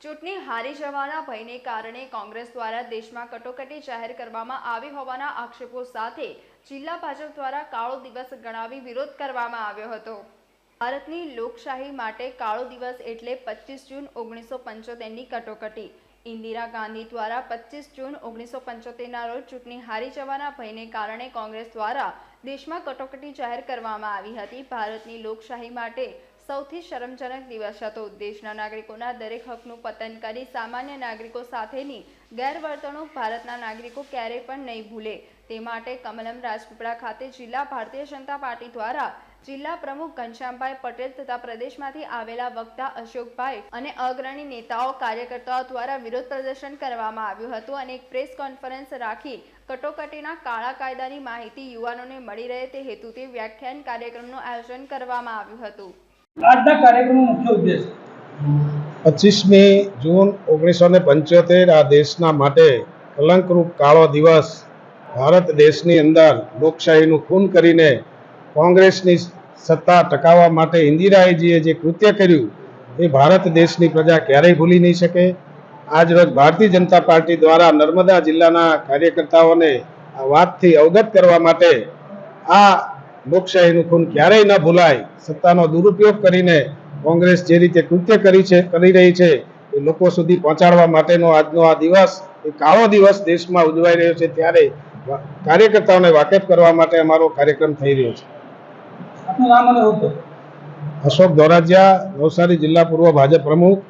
ચૂંટણી હારી જવાના ભયને કારણે કોંગ્રેસ દ્વારા દેશમાં કટોકટી જાહેર કરવામાં આવી હોવાના આક્ષેપો સાથે જિલ્લા ભાજપ દ્વારા કાળો દિવસ ગણાવી વિરોધ કરવામાં આવ્યો હતો. ભારતની લોકશાહી માટે કાળો દિવસ એટલે પચીસ જૂન ઓગણીસો પંચોતેરની કટોકટી. ઇન્દિરા ગાંધી દ્વારા પચીસ જૂન ઓગણીસો પંચોતેરના રોજ ચૂંટણી હારી જવાના ભયને કારણે કોંગ્રેસ દ્વારા દેશમાં કટોકટી જાહેર કરવામાં આવી હતી. ભારતની લોકશાહી માટે સૌથી શરમજનક દિવસ હતો દેશના નાગરિકોના દરેક હકનું પતન કરી સામાન્ય નાગરિકો સાથેની ગેરવર્તણૂક ભારતના નાગરિકો ક્યારેય પણ નહીં ભૂલે. તે માટે કમલમ રાજપીપળા ખાતે જિલ્લા ભારતીય જનતા પાર્ટી દ્વારા જિલ્લા પ્રમુખ ઘનશ્યામભાઈ પટેલ તથા પ્રદેશમાંથી આવેલા વક્તા અશોકભાઈ અને અગ્રણી નેતાઓ કાર્યકર્તાઓ દ્વારા વિરોધ પ્રદર્શન કરવામાં આવ્યું હતું અને એક પ્રેસ કોન્ફરન્સ રાખી કટોકટીના કાળા કાયદાની માહિતી યુવાનોને મળી રહે તે હેતુથી વ્યાખ્યાન કાર્યક્રમનું આયોજન કરવામાં આવ્યું હતું. આજના કાર્યક્રમનો મુખ્ય ઉદ્દેશ. પચીસમી જૂન ઓગણીસો ને પંચોતેર આ દેશના માટે કલંકરૂપ કાળો દિવસ ભારત દેશની અંદર લોકશાહીનું ખૂન કરીને કોંગ્રેસની સત્તા ટકાવવા માટે ઇન્દિરાજીએ જે કૃત્ય કર્યું એ ભારત દેશની પ્રજા ક્યારેય ભૂલી નહીં શકે. આજરોજ ભારતીય જનતા પાર્ટી દ્વારા નર્મદા જિલ્લાના કાર્યકર્તાઓને આ વાતથી અવગત કરવા માટે આ લોકશાહીનું ખૂન ક્યારેય ન ભૂલાય. સત્તાનો દુરુપયોગ કરીને કોંગ્રેસ જે રીતે કૃત્ય કરી છે કરી રહી છે એ લોકો સુધી પહોંચાડવા માટેનો આજનો આ દિવસ એ કાળો દિવસ દેશમાં ઉજવાઈ રહ્યો છે ત્યારે કાર્યકર્તાઓને વાકેફ કરવા માટે અમારો કાર્યક્રમ થઈ રહ્યો છે. અશોક ધોરાજીયા નવસારી જિલ્લા પૂર્વ ભાજપ પ્રમુખ.